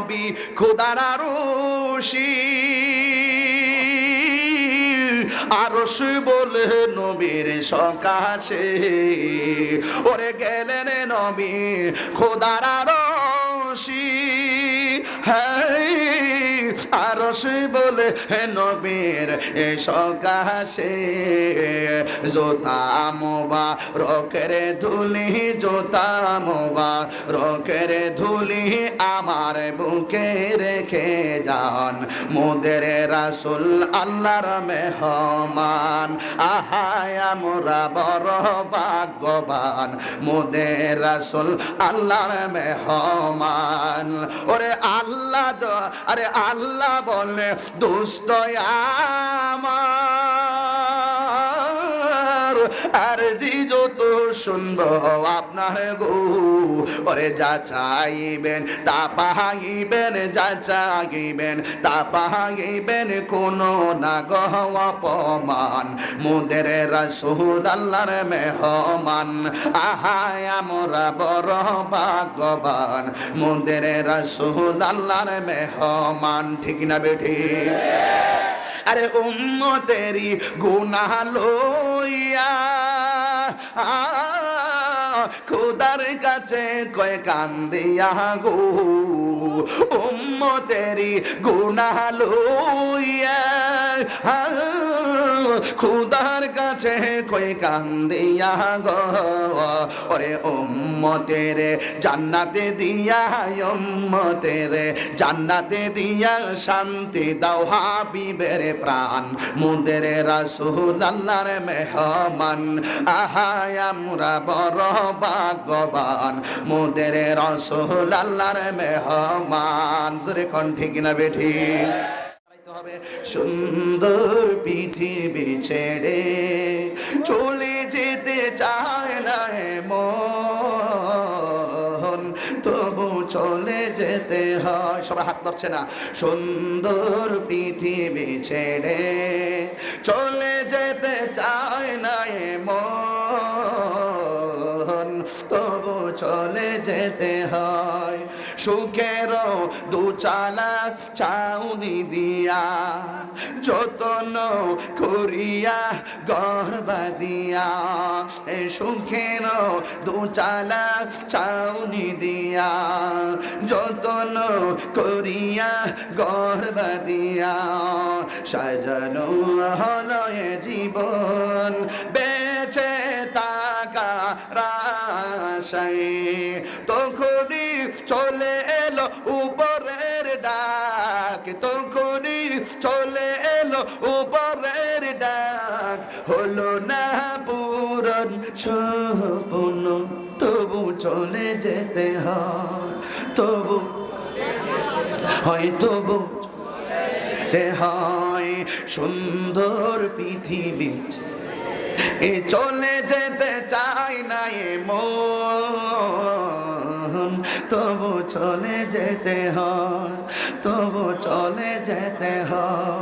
নবী খোদার আরশি। আরশ বলে নবীর সকাশে। ওরে গেলেন নবী খোদার আরশি। হ্যাঁ আরশ বলে, হে নবীর, এ সকাশে জোতা মোবা রকেরে ধুলি, জোতা মোবা রকেরে ধুলি আমার বুকে রেখে যান। মোদের রাসুল আল্লাহর মেহমান। আহায় আমরা বড় ভাগ্যবান। মোদের রাসুল আল্লাহর মেহমান। ওরে আল্লাহ আরে আল্লাহ বলে দোস্ত আমার। আর জি যত শুনব আপনার গো। ওরে যা চাইবেন, তা পাইবেন, যা চাইবেন, তা পাইবেন কোনো না গহ অপমান। মোদের রাসূল আল্লাহর মেহমান আহায় আমরা বড় ভাগ্যবান। মোদের রাসূল আল্লাহর মেহমান, ঠিক না বেঠি? আরে উম্মতেরি গুনাহ লইয়া খুদার কাছে কয় কান্দিয়া গো উম্মতেরি গুনাহ লইয়া খুদার কাছে কয় কান্দিয়া গো। ওরে উম্মতের জান্নাতে দিয়া, উম্মতের জান্নাতে দিয়া শান্তি দাও হাবিবের প্রাণ। মুদের রাসূল আল্লাহর মেহমান আহায় আমরা বড় ভাগ্যবান। মুদের রাসূল আল্লাহর মেহমান, জোরে কোন ঠিক না বেঠি? হবে। সুন্দর পৃথিবী ছেড়ে চলে যেতে চায় না মন তবু চলে যেতে হয়। সবাই হাত ধরছে না। সুন্দর পৃথিবী ছেড়ে চলে তবু চলে যেতে হয়। সুখের দু চালা চাউনি দিয়া, যতন করিয়া গর্বা দিয়া, এ সুখের দু চালা চাউনি দিয়া, যতন করিয়া গর্বা দিয়া। সাজানো হলয়ে জীবন, বেঁচে তাকা রাশাই তখনই চলে এলো উপরের ডাক। তখনই চলে এলো উপরের ডাক। হলো না পূরণ স্বপ্ন, তবু চলে যেতে হয়। তবু হয় তবু হয়। সুন্দর পৃথিবী এ চলে যেতে চাই না এ মন। তবু চলে যেতে হয়, তবু চলে যেতে হয়।